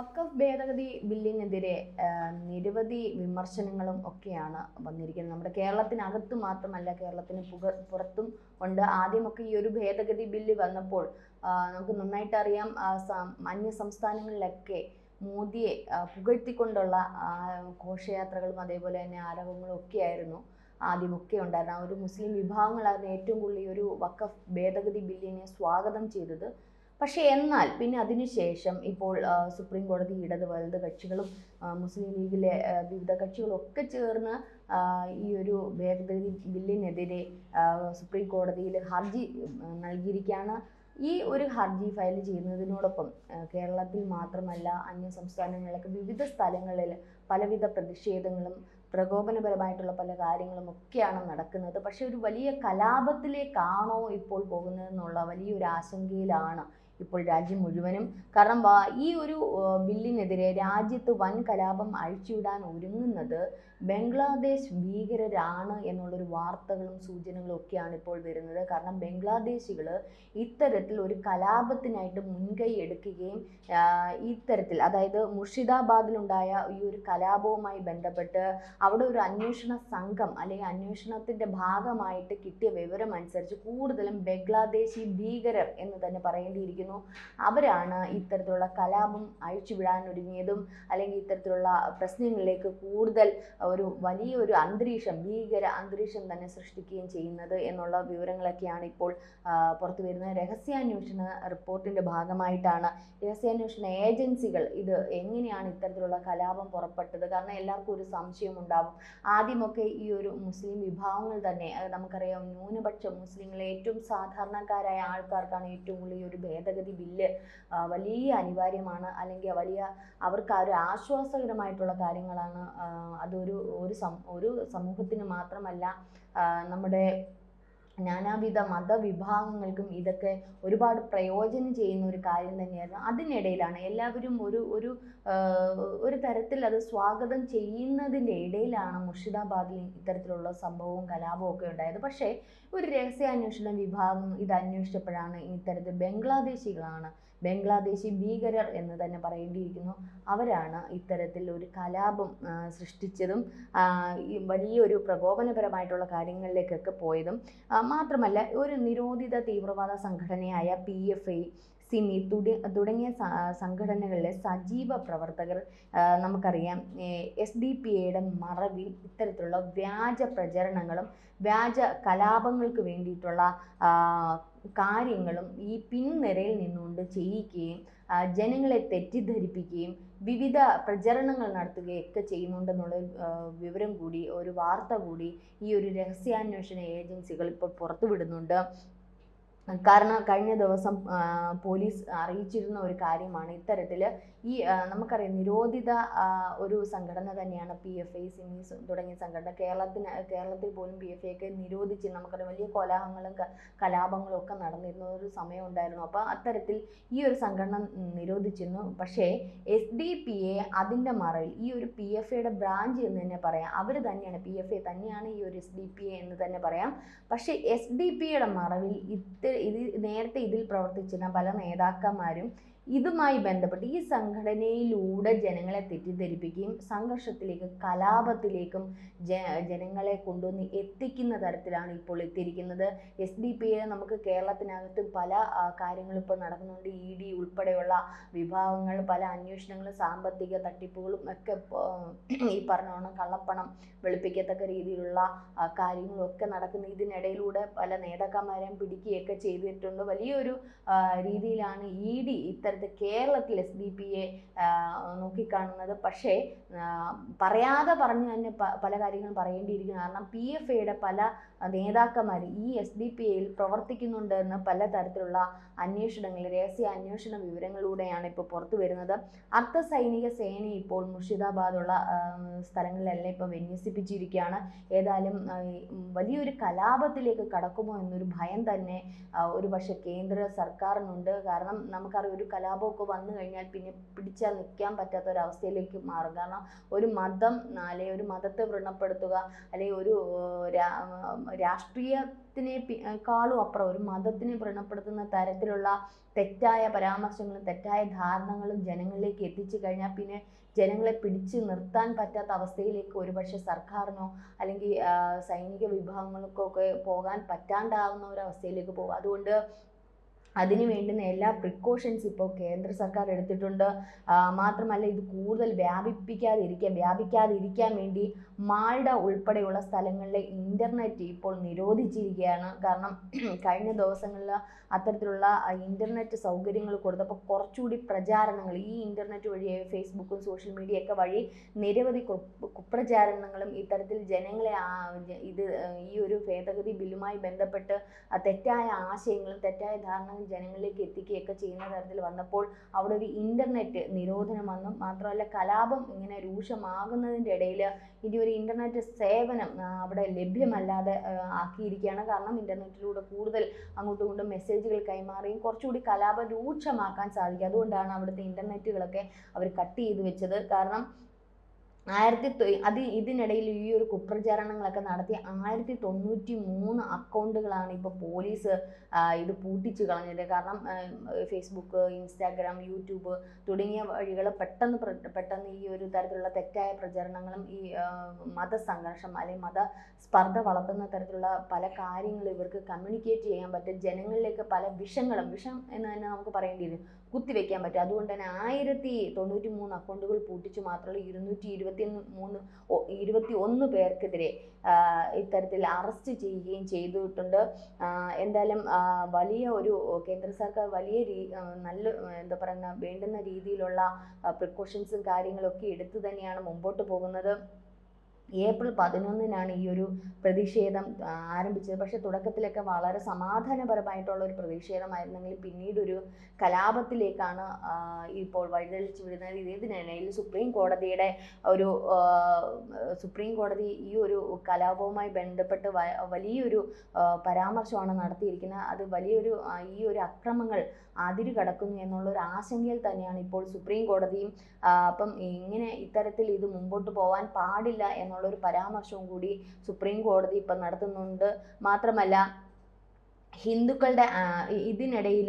വഖഫ് ഭേദഗതി ബില്ലിനെതിരെ നിരവധി വിമർശനങ്ങളും ഒക്കെയാണ് വന്നിരിക്കുന്നത്. നമ്മുടെ കേരളത്തിനകത്ത് മാത്രമല്ല കേരളത്തിന് പുറത്തും ഉണ്ട്. ആദ്യമൊക്കെ ഈ ഒരു ഭേദഗതി ബില്ല് വന്നപ്പോൾ നമുക്ക് നന്നായിട്ട് അറിയാം അന്യ സംസ്ഥാനങ്ങളിലൊക്കെ മോദിയെ പുകഴ്ത്തിക്കൊണ്ടുള്ള ഘോഷയാത്രകളും അതേപോലെ തന്നെ ആരവങ്ങളും ഒക്കെ ആയിരുന്നു ആദ്യമൊക്കെ ഉണ്ടായിരുന്നു ആ ഒരു മുസ്ലിം വിഭാഗങ്ങളായിരുന്നു ഏറ്റവും കൂടുതൽ ഈ ഒരു വക്കഫ് ഭേദഗതി ബില്ലിനെ സ്വാഗതം ചെയ്തത്. പക്ഷേ എന്നാൽ പിന്നെ അതിനുശേഷം ഇപ്പോൾ സുപ്രീം കോടതി ഇടത് വലത് കക്ഷികളും മുസ്ലിം ലീഗിലെ വിവിധ കക്ഷികളും ഒക്കെ ചേർന്ന് ഈ ഒരു ഭേദഗതി ബില്ലിനെതിരെ സുപ്രീം കോടതിയിൽ ഹർജി നൽകിയിരിക്കുകയാണ്. ഈ ഒരു ഹർജി ഫയൽ ചെയ്യുന്നതിനോടൊപ്പം കേരളത്തിൽ മാത്രമല്ല അന്യ സംസ്ഥാനങ്ങളിലൊക്കെ വിവിധ സ്ഥലങ്ങളിൽ പലവിധ പ്രതിഷേധങ്ങളും പ്രകോപനപരമായിട്ടുള്ള പല കാര്യങ്ങളും ഒക്കെയാണ് നടക്കുന്നത്. പക്ഷേ ഒരു വലിയ കലാപത്തിലേക്കാണോ ഇപ്പോൾ പോകുന്നതെന്നുള്ള വലിയൊരു ആശങ്കയിലാണ് ഇപ്പോൾ രാജ്യം മുഴുവനും. കാരണം ഈ ഒരു ബില്ലിനെതിരെ രാജ്യത്ത് വൻ കലാപം അഴിച്ചുവിടാൻ ഒരുങ്ങുന്നത് ബംഗ്ലാദേശ് ഭീകരരാണ് എന്നുള്ളൊരു വാർത്തകളും സൂചനകളും ഒക്കെയാണ് ഇപ്പോൾ വരുന്നത്. കാരണം ബംഗ്ലാദേശികൾ ഇത്തരത്തിൽ ഒരു കലാപത്തിനായിട്ട് മുൻകൈ എടുക്കുകയും ഇത്തരത്തിൽ അതായത് മുർഷിദാബാദിലുണ്ടായ ഈ ഒരു കലാപവുമായി ബന്ധപ്പെട്ട് അവിടെ ഒരു അന്വേഷണ സംഘം അല്ലെങ്കിൽ അന്വേഷണത്തിന്റെ ഭാഗമായിട്ട് കിട്ടിയ വിവരം അനുസരിച്ച് കൂടുതലും ബംഗ്ലാദേശി ഭീകരർ എന്ന് തന്നെ പറയേണ്ടിയിരിക്കുന്നു. അവരാണ് ഇത്തരത്തിലുള്ള കലാപം അഴിച്ചുവിടാൻ ഒരുങ്ങിയതും അല്ലെങ്കിൽ ഇത്തരത്തിലുള്ള പ്രശ്നങ്ങളിലേക്ക് കൂടുതൽ ഒരു വലിയ ഒരു അന്തരീക്ഷം ഭീകര അന്തരീക്ഷം തന്നെ സൃഷ്ടിക്കുകയും ചെയ്യുന്നത് എന്നുള്ള വിവരങ്ങളൊക്കെയാണ് ഇപ്പോൾ പുറത്തു വരുന്ന രഹസ്യാന്വേഷണ റിപ്പോർട്ടിന്റെ ഭാഗമായിട്ടാണ്. രഹസ്യാന്വേഷണ ഏജൻസികൾ ഇത് എങ്ങനെയാണ് ഇത്തരത്തിലുള്ള കലാപം പുറപ്പെട്ടത്? കാരണം എല്ലാവർക്കും ഒരു സംശയം ഉണ്ടാവും. ആദ്യമൊക്കെ ഈ ഒരു മുസ്ലിം വിഭാഗങ്ങൾ തന്നെ നമുക്കറിയാം ന്യൂനപക്ഷ മുസ്ലിങ്ങളെ ഏറ്റവും സാധാരണക്കാരായ ആൾക്കാർക്കാണ് ഏറ്റവും കൂടുതൽ ഈ ഒരു ഭേദഗതി ബില്ല് ആ, വലിയ അനിവാര്യമാണ് അല്ലെങ്കിൽ വലിയ അവർക്ക് ആ ഒരു ആശ്വാസകരമായിട്ടുള്ള കാര്യങ്ങളാണ് അതൊരു ഒരു ഒരു സമൂഹത്തിന് മാത്രമല്ല നമ്മുടെ നാനാവിധ മതവിഭാഗങ്ങൾക്കും ഇതൊക്കെ ഒരുപാട് പ്രയോജനം ചെയ്യുന്ന ഒരു കാര്യം തന്നെയായിരുന്നു. അതിനിടയിലാണ് എല്ലാവരും ഒരു ഒരു ഒരു തരത്തിൽ അത് സ്വാഗതം ചെയ്യുന്നതിന്റെ ഇടയിലാണ് മുർഷിദാബാദിൽ ഇത്തരത്തിലുള്ള സംഭവവും കലാപവും ഒക്കെ ഉണ്ടായത്. പക്ഷേ ഒരു രഹസ്യാന്വേഷണ വിഭാഗം ഇത് അന്വേഷിച്ചപ്പോഴാണ് ഇത്തരത്തിൽ ബംഗ്ലാദേശികളാണ് ബംഗ്ലാദേശി ഭീകരർ എന്ന് തന്നെ പറയേണ്ടിയിരിക്കുന്നു. അവരാണ് ഇത്തരത്തിൽ ഒരു കലാപം സൃഷ്ടിച്ചതും വലിയൊരു പ്രകോപനപരമായിട്ടുള്ള കാര്യങ്ങളിലേക്കൊക്കെ പോയതും. മാത്രമല്ല ഒരു നിരോധിത തീവ്രവാദ സംഘടനയായ പി എഫ് ഐ സിമി തുട തുടങ്ങിയ സംഘടനകളിലെ സജീവ പ്രവർത്തകർ നമുക്കറിയാം എസ് ഡി പി എയുടെ മറവിൽ ഇത്തരത്തിലുള്ള വ്യാജ പ്രചരണങ്ങളും വ്യാജ കലാപങ്ങൾക്ക് വേണ്ടിയിട്ടുള്ള കാര്യങ്ങളും ഈ പിൻനിരയിൽ നിന്നുകൊണ്ട് ചെയ്യിക്കുകയും ജനങ്ങളെ തെറ്റിദ്ധരിപ്പിക്കുകയും വിവിധ പ്രചരണങ്ങൾ നടത്തുകയൊക്കെ ചെയ്യുന്നുണ്ടെന്നുള്ള വിവരം കൂടി ഒരു വാർത്ത കൂടി ഈ ഒരു രഹസ്യാന്വേഷണ ഏജൻസികൾ ഇപ്പോൾ പുറത്തുവിടുന്നുണ്ട്. കാരണം കഴിഞ്ഞ ദിവസം പോലീസ് അറിയിച്ചിരുന്ന ഒരു കാര്യമാണ്. ഇത്തരത്തിൽ ഈ നമുക്കറിയാം നിരോധിത ഒരു സംഘടന തന്നെയാണ് പി എഫ് ഐ സിമീസ് തുടങ്ങിയ സംഘടന. കേരളത്തിന് കേരളത്തിൽ പോലും പി എഫ് ഐക്ക് നിരോധിച്ച് നമുക്കറിയാം വലിയ കോലാഹങ്ങളും കലാപങ്ങളും ഒക്കെ നടന്നിരുന്ന ഒരു സമയം ഉണ്ടായിരുന്നു. അപ്പോൾ അത്തരത്തിൽ ഈ ഒരു സംഘടന നിരോധിച്ചിരുന്നു. പക്ഷേ എസ് ഡി പി എ അതിന്റെ മറവിൽ ഈ ഒരു പി എഫ് ഐയുടെ ബ്രാഞ്ച് എന്ന് തന്നെ പറയാം. അവർ തന്നെയാണ് പി എഫ് ഐ തന്നെയാണ് ഈ ഒരു എസ് ഡി പി എ എന്ന് തന്നെ പറയാം. പക്ഷേ എസ് ഡി പി യുടെ മറവിൽ ഇത് ഇത് നേരത്തെ ഇതിൽ പ്രവർത്തിച്ചിരുന്ന പല നേതാക്കന്മാരും ഇതുമായി ബന്ധപ്പെട്ട് ഈ സംഘടനയിലൂടെ ജനങ്ങളെ തെറ്റിദ്ധരിപ്പിക്കുകയും സംഘർഷത്തിലേക്കും കലാപത്തിലേക്കും ജ ജനങ്ങളെ കൊണ്ടുവന്ന് എത്തിക്കുന്ന തരത്തിലാണ് ഇപ്പോൾ എത്തിയിരിക്കുന്നത്. എസ് ഡി പി എ നമുക്ക് കേരളത്തിനകത്ത് പല കാര്യങ്ങളും ഇപ്പോൾ നടക്കുന്നുണ്ട്. ഇ ഡി ഉൾപ്പെടെയുള്ള വിഭാഗങ്ങൾ പല അന്വേഷണങ്ങളും സാമ്പത്തിക തട്ടിപ്പുകളും ഒക്കെ ഈ പറഞ്ഞോണം കള്ളപ്പണം വെളുപ്പിക്കത്തക്ക രീതിയിലുള്ള കാര്യങ്ങളൊക്കെ നടക്കുന്ന. ഇതിനിടയിലൂടെ പല നേതാക്കന്മാരെയും പിടിക്കുകയൊക്കെ ചെയ്തിട്ടുണ്ട്. വലിയൊരു രീതിയിലാണ് ഇ ഡി ഇത്തരത്തിൽ കേരളത്തിൽ എസ് ഡി പി എ നോക്കിക്കാണുന്നത്. പക്ഷേ പറയാതെ പറഞ്ഞു തന്നെ പല കാര്യങ്ങളും പറയേണ്ടിയിരിക്കുന്നു. കാരണം പി എഫ് എയുടെ പല നേതാക്കന്മാർ ഈ എസ് ഡി പി എയിൽ പ്രവർത്തിക്കുന്നുണ്ട് എന്ന് പല തരത്തിലുള്ള അന്വേഷണങ്ങൾ രഹസ്യ അന്വേഷണ വിവരങ്ങളിലൂടെയാണ് ഇപ്പോൾ പുറത്തു വരുന്നത്. അർദ്ധ സൈനിക സേന ഇപ്പോൾ മുർഷിദാബാദുള്ള സ്ഥലങ്ങളിലെല്ലാം ഇപ്പോൾ വിന്യസിപ്പിച്ചിരിക്കുകയാണ്. ഏതായാലും വലിയൊരു കലാപത്തിലേക്ക് കടക്കുമോ എന്നൊരു ഭയം തന്നെ ഒരു പക്ഷേ കേന്ദ്ര സർക്കാരിനുണ്ട്. കാരണം നമുക്കറിയാം ഒരു കലാപമൊക്കെ വന്നു കഴിഞ്ഞാൽ പിന്നെ പിടിച്ചാൽ നിൽക്കാൻ പറ്റാത്ത ഒരു അവസ്ഥയിലേക്ക് മാറും. കാരണം ഒരു മതം അല്ലെങ്കിൽ ഒരു മതത്തെ വ്രണപ്പെടുത്തുക അല്ലെങ്കിൽ ഒരു രാഷ്ട്രീയത്തിനെ കാളും അപ്പുറം ഒരു മതത്തിനെ വ്രണപ്പെടുത്തുന്ന തരത്തിലുള്ള തെറ്റായ പരാമർശങ്ങളും തെറ്റായ ധാരണകളും ജനങ്ങളിലേക്ക് എത്തിച്ചു കഴിഞ്ഞാൽ പിന്നെ ജനങ്ങളെ പിടിച്ചു നിർത്താൻ പറ്റാത്ത അവസ്ഥയിലേക്ക് ഒരുപക്ഷെ സർക്കാരിനോ അല്ലെങ്കിൽ സൈനിക സൈനിക വിഭാഗങ്ങൾക്കൊക്കെ പോകാൻ പറ്റാണ്ടാവുന്ന ഒരു അവസ്ഥയിലേക്ക് പോകും. അതുകൊണ്ട് അതിന് വേണ്ടുന്ന എല്ലാ പ്രിക്കോഷൻസ് ഇപ്പോൾ കേന്ദ്ര സർക്കാർ എടുത്തിട്ടുണ്ട്. മാത്രമല്ല ഇത് കൂടുതൽ വ്യാപിപ്പിക്കാതിരിക്കാൻ വ്യാപിക്കാതിരിക്കാൻ വേണ്ടി മാൾഡ ഉൾപ്പെടെയുള്ള സ്ഥലങ്ങളിലെ ഇന്റർനെറ്റ് ഇപ്പോൾ നിരോധിച്ചിരിക്കുകയാണ്. കാരണം കഴിഞ്ഞ ദിവസങ്ങളിൽ അത്തരത്തിലുള്ള ഇന്റർനെറ്റ് സൗകര്യങ്ങൾ കൊടുത്തപ്പോൾ കുറച്ചുകൂടി പ്രചാരണങ്ങൾ ഈ ഇന്റർനെറ്റ് വഴി ഫേസ്ബുക്കും സോഷ്യൽ മീഡിയയൊക്കെ വഴി നിരവധി കുപ്രചാരണങ്ങളും ഇത്തരത്തിൽ ജനങ്ങളെ ഇത് ഈ ഒരു ഭേദഗതി ബില്ലുമായി ബന്ധപ്പെട്ട് തെറ്റായ ആശയങ്ങളും തെറ്റായ ധാരണകളും ജനങ്ങളിലേക്ക് എത്തിക്കുകയൊക്കെ ചെയ്യുന്ന തരത്തിൽ വന്നപ്പോൾ അവിടെ ഒരു ഇന്റർനെറ്റ് നിരോധനം വന്നു മാത്രമല്ല കലാപം ഇങ്ങനെ രൂക്ഷമാകുന്നതിന്റെ ഇടയിൽ ഇനി ഒരു ഇന്റർനെറ്റ് സേവനം അവിടെ ലഭ്യമല്ലാതെ ആക്കിയിരിക്കുകയാണ്. കാരണം ഇന്റർനെറ്റിലൂടെ കൂടുതൽ അങ്ങോട്ടും ഇങ്ങോട്ടും മെസ്സേജുകൾ കൈമാറിയും കുറച്ചുകൂടി കലാപം രൂക്ഷമാക്കാൻ സാധിക്കും. അതുകൊണ്ടാണ് അവിടുത്തെ ഇന്റർനെറ്റുകളൊക്കെ അവർ കട്ട് ചെയ്തു വെച്ചത്. കാരണം ആയിരത്തി അത് ഇതിനിടയിൽ ഈ ഒരു കുപ്രചാരണങ്ങളൊക്കെ നടത്തി ആയിരത്തി തൊണ്ണൂറ്റി മൂന്ന് അക്കൗണ്ടുകളാണ് ഇപ്പോൾ പോലീസ് ഇത് പൂട്ടിച്ചു കളഞ്ഞത്. കാരണം ഫേസ്ബുക്ക് ഇൻസ്റ്റാഗ്രാം യൂട്യൂബ് തുടങ്ങിയ വഴികൾ പെട്ടെന്ന് പെട്ടെന്ന് ഈ ഒരു തരത്തിലുള്ള തെറ്റായ പ്രചരണങ്ങളും ഈ മതസംഘർഷം അല്ലെങ്കിൽ മത സ്പർദ്ധ വളർത്തുന്ന തരത്തിലുള്ള പല കാര്യങ്ങളും ഇവർക്ക് കമ്മ്യൂണിക്കേറ്റ് ചെയ്യാൻ പറ്റും. ജനങ്ങളിലേക്ക് പല വിഷങ്ങളും വിഷം എന്ന് തന്നെ നമുക്ക് പറയേണ്ടി വരും കുത്തിവെക്കാൻ പറ്റും. അതുകൊണ്ട് തന്നെ ആയിരത്തി തൊണ്ണൂറ്റി മൂന്ന് അക്കൗണ്ടുകൾ പൂട്ടിച്ചു മാത്രമല്ല ഇരുന്നൂറ്റി ഇരുപത്തി മൂന്ന് ഇരുപത്തി ഒന്ന് പേർക്കെതിരെ ഇത്തരത്തിൽ അറസ്റ്റ് ചെയ്യുകയും ചെയ്തിട്ടുണ്ട്. എന്തായാലും വലിയ ഒരു കേന്ദ്ര സർക്കാർ വലിയ നല്ല എന്താ പറയുക വേണ്ടുന്ന രീതിയിലുള്ള പ്രിക്കോഷൻസും കാര്യങ്ങളൊക്കെ എടുത്തു തന്നെയാണ് മുമ്പോട്ട് പോകുന്നത്. ഏപ്രിൽ പതിനൊന്നിനാണ് ഈ ഒരു പ്രതിഷേധം ആരംഭിച്ചത്. പക്ഷെ തുടക്കത്തിലൊക്കെ വളരെ സമാധാനപരമായിട്ടുള്ള ഒരു പ്രതിഷേധമായിരുന്നെങ്കിൽ പിന്നീട് ഒരു കലാപത്തിലേക്കാണ് ഇപ്പോൾ വഴിതെളിച്ചു വിടുന്നത്. ഇതിനിടയിൽ സുപ്രീം കോടതിയുടെ ഒരു സുപ്രീം കോടതി ഈ ഒരു കലാപവുമായി ബന്ധപ്പെട്ട് വലിയൊരു പരാമർശമാണ് നടത്തിയിരിക്കുന്നത്. അത് വലിയൊരു ഈ ഒരു അക്രമങ്ങൾ അതിര് കടക്കുന്നു എന്നുള്ള ഒരു ആശങ്കയിൽ തന്നെയാണ് ഇപ്പോൾ സുപ്രീം കോടതിയും അപ്പം ഇങ്ങനെ ഇത്തരത്തിൽ ഇത് മുമ്പോട്ട് പോകാൻ പാടില്ല എന്നുള്ളൊരു പരാമർശവും കൂടി സുപ്രീം കോടതി ഇപ്പം നടത്തുന്നുണ്ട്. മാത്രമല്ല ഹിന്ദുക്കളുടെ ഇതിനിടയിൽ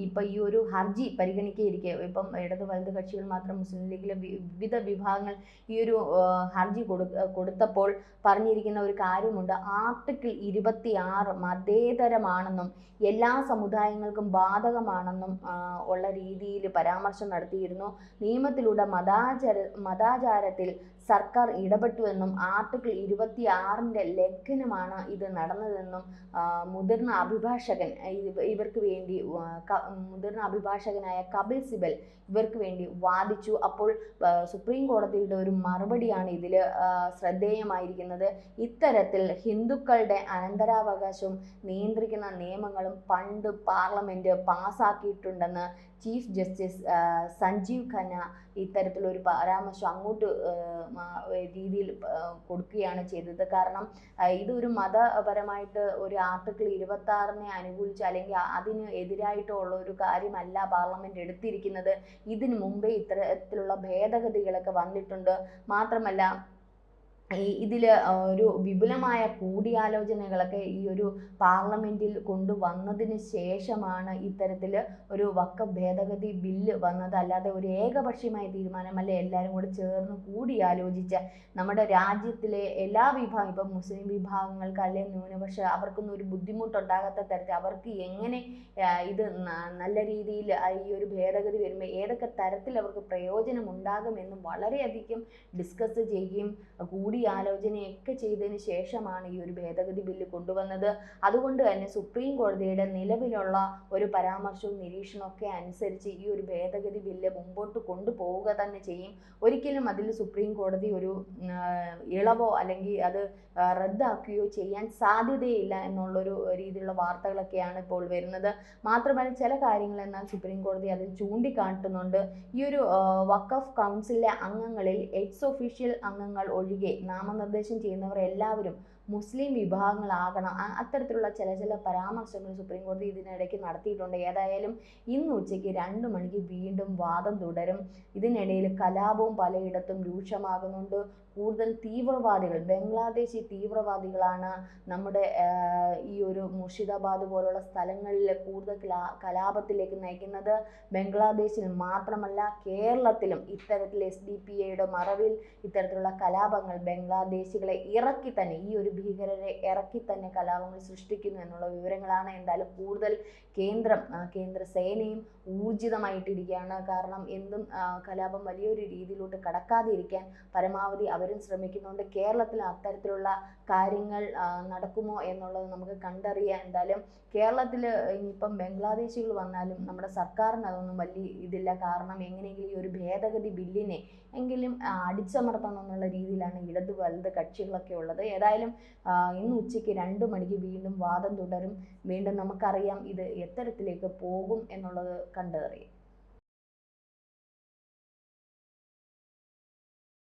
ഇപ്പം ഈ ഒരു ഹർജി പരിഗണിക്കയിരിക്കെ ഇപ്പം ഇടത് വലത് കക്ഷികൾ മാത്രം മുസ്ലിം ലീഗിലെ വിവിധ വിഭാഗങ്ങൾ ഈ ഒരു ഹർജി കൊടു കൊടുത്തപ്പോൾ പറഞ്ഞിരിക്കുന്ന ഒരു കാര്യമുണ്ട്. ആർട്ടിക്കിൾ ഇരുപത്തി ആറ് മതേതരമാണെന്നും എല്ലാ സമുദായങ്ങൾക്കും ബാധകമാണെന്നും ഉള്ള രീതിയിൽ പരാമർശം നടത്തിയിരുന്നു. നിയമത്തിലൂടെ മതാചാര മതാചാരത്തിൽ സർക്കാർ ഇടപെട്ടുവെന്നും ആർട്ടിക്കിൾ ഇരുപത്തി ആറിന്റെ ലംഘനമാണ് ഇത് നടന്നതെന്നും ആ, മുതിർന്ന അഭിഭാഷകൻ ഇവർക്ക് വേണ്ടി മുതിർന്ന അഭിഭാഷകനായ കപിൽ സിബൽ ഇവർക്ക് വേണ്ടി വാദിച്ചു. അപ്പോൾ സുപ്രീം കോടതിയുടെ ഒരു മറുപടിയാണ് ഇതിൽ ശ്രദ്ധേയമായിരിക്കുന്നത്. ഇത്തരത്തിൽ ഹിന്ദുക്കളുടെ അനന്തരാവകാശവും നിയന്ത്രിക്കുന്ന നിയമങ്ങളും പണ്ട് പാർലമെന്റ് പാസ്സാക്കിയിട്ടുണ്ടെന്ന് ചീഫ് ജസ്റ്റിസ് സഞ്ജീവ് ഖന്ന ഇത്തരത്തിലൊരു പരാമർശം അങ്ങോട്ട് രീതിയിൽ കൊടുക്കുകയാണ് ചെയ്തത്. കാരണം ഇതൊരു മതപരമായിട്ട് ഒരു ആർട്ടിക്കിൾ ഇരുപത്തി ആറിനെ അനുകൂലിച്ച് അല്ലെങ്കിൽ അതിന് എതിരായിട്ടുള്ള ഒരു കാര്യമല്ല പാർലമെന്റ് എടുത്തിരിക്കുന്നത്. ഇതിനു മുമ്പേ ഇത്തരത്തിലുള്ള ഭേദഗതികളൊക്കെ വന്നിട്ടുണ്ട്. മാത്രമല്ല ഇതിൽ ഒരു വിപുലമായ കൂടിയാലോചനകളൊക്കെ ഈ ഒരു പാർലമെന്റിൽ കൊണ്ടുവന്നതിന് ശേഷമാണ് ഇത്തരത്തിൽ ഒരു വക്ക ഭേദഗതി ബില്ല് വന്നത്. അല്ലാതെ ഒരു ഏകപക്ഷീയമായ തീരുമാനമല്ല എല്ലാവരും കൂടെ ചേർന്ന് കൂടിയാലോചിച്ച് നമ്മുടെ രാജ്യത്തിലെ എല്ലാ വിഭാഗം ഇപ്പം മുസ്ലിം വിഭാഗങ്ങൾക്ക് അല്ലെങ്കിൽ ന്യൂനപക്ഷ അവർക്കൊന്നും ഒരു ബുദ്ധിമുട്ടുണ്ടാകാത്ത തരത്തിൽ അവർക്ക് എങ്ങനെ ഇത് നല്ല രീതിയിൽ ഈ ഒരു ഭേദഗതി വരുമ്പോൾ ഏതൊക്കെ തരത്തിൽ അവർക്ക് പ്രയോജനം ഉണ്ടാകുമെന്ന് വളരെയധികം ഡിസ്കസ് ചെയ്യുകയും കൂടിയാലോചനയൊക്കെ ചെയ്തതിന് ശേഷമാണ് ഈ ഒരു ഭേദഗതി ബില്ല് കൊണ്ടുവന്നത്. അതുകൊണ്ട് തന്നെ സുപ്രീം കോടതിയുടെ നിലവിലുള്ള ഒരു പരാമർശവും നിരീക്ഷണവും ഒക്കെ അനുസരിച്ച് ഈ ഒരു ഭേദഗതി ബില്ല് മുമ്പോട്ട് കൊണ്ടുപോവുക തന്നെ ചെയ്യും. ഒരിക്കലും അതിൽ സുപ്രീം കോടതി ഒരു ഇളവോ അല്ലെങ്കിൽ അത് റദ്ദാക്കുകയോ ചെയ്യാൻ സാധ്യതയില്ല എന്നുള്ളൊരു രീതിയിലുള്ള വാർത്തകളൊക്കെയാണ് ഇപ്പോൾ വരുന്നത്. മാത്രമല്ല ചില കാര്യങ്ങൾ എന്നാൽ സുപ്രീം കോടതി അതിൽ ചൂണ്ടിക്കാട്ടുന്നുണ്ട്. ഈ ഒരു വക്കഫ് കൗൺസിലിലെ അംഗങ്ങളിൽ എക്സ് ഒഫീഷ്യൽ അംഗങ്ങൾ ഒഴികെ നാമനിർദ്ദേശം ചെയ്യുന്നവർ എല്ലാവരും മുസ്ലിം വിഭാഗങ്ങളാകണം. അത്തരത്തിലുള്ള ചില ചില പരാമർശങ്ങൾ സുപ്രീം കോടതി ഇതിനിടയ്ക്ക് നടത്തിയിട്ടുണ്ട്. ഏതായാലും ഇന്ന് ഉച്ചയ്ക്ക് രണ്ട് മണിക്ക് വീണ്ടും വാദം തുടരും. ഇതിനിടയിൽ കലാപവും പലയിടത്തും രൂക്ഷമാകുന്നുണ്ട്. കൂടുതൽ തീവ്രവാദികൾ ബംഗ്ലാദേശി തീവ്രവാദികളാണ് നമ്മുടെ ഈ ഒരു മുർഷിദാബാദ് പോലുള്ള സ്ഥലങ്ങളിൽ കൂടുതൽ കലാപത്തിലേക്ക് നയിക്കുന്നത്. ബംഗ്ലാദേശിൽ മാത്രമല്ല കേരളത്തിലും ഇത്തരത്തിൽ എസ് ഡി പി ഐയുടെ മറവിൽ ഇത്തരത്തിലുള്ള കലാപങ്ങൾ ബംഗ്ലാദേശികളെ ഇറക്കി തന്നെ ഈ ഒരു ഭീകരരെ ഇറക്കി തന്നെ കലാപങ്ങൾ സൃഷ്ടിക്കുന്നു എന്നുള്ള വിവരങ്ങളാണ് എന്തായാലും കൂടുതൽ കേന്ദ്രം കേന്ദ്ര സേനയും ഊർജിതമായിട്ടിരിക്കുകയാണ്. കാരണം എന്തും കലാപം വലിയൊരു രീതിയിലോട്ട് കടക്കാതെ ഇരിക്കാൻ പരമാവധി അവരും ശ്രമിക്കുന്നുണ്ട്. കേരളത്തിൽ അത്തരത്തിലുള്ള കാര്യങ്ങൾ നടക്കുമോ എന്നുള്ളത് നമുക്ക് കണ്ടറിയാം എന്തായാലും കേരളത്തിൽ ഇനിയിപ്പം ബംഗ്ലാദേശികൾ വന്നാലും നമ്മുടെ സർക്കാരിന് അതൊന്നും വലിയ ഇതില്ല. കാരണം എങ്ങനെയെങ്കിലും ഈ ഒരു ഭേദഗതി ബില്ലിനെ എങ്കിലും അടിച്ചമർത്തണം എന്നുള്ള രീതിയിലാണ് ഇടത് വലത് കക്ഷികളൊക്കെ ഉള്ളത്. ഏതായാലും ഇന്ന് ഉച്ചയ്ക്ക് രണ്ട് മണിക്ക് വീണ്ടും വാദം തുടരും. വീണ്ടും നമുക്കറിയാം ഇത് എത്തരത്തിലേക്ക് പോകും എന്നുള്ളത് കണ്ടറിയാം.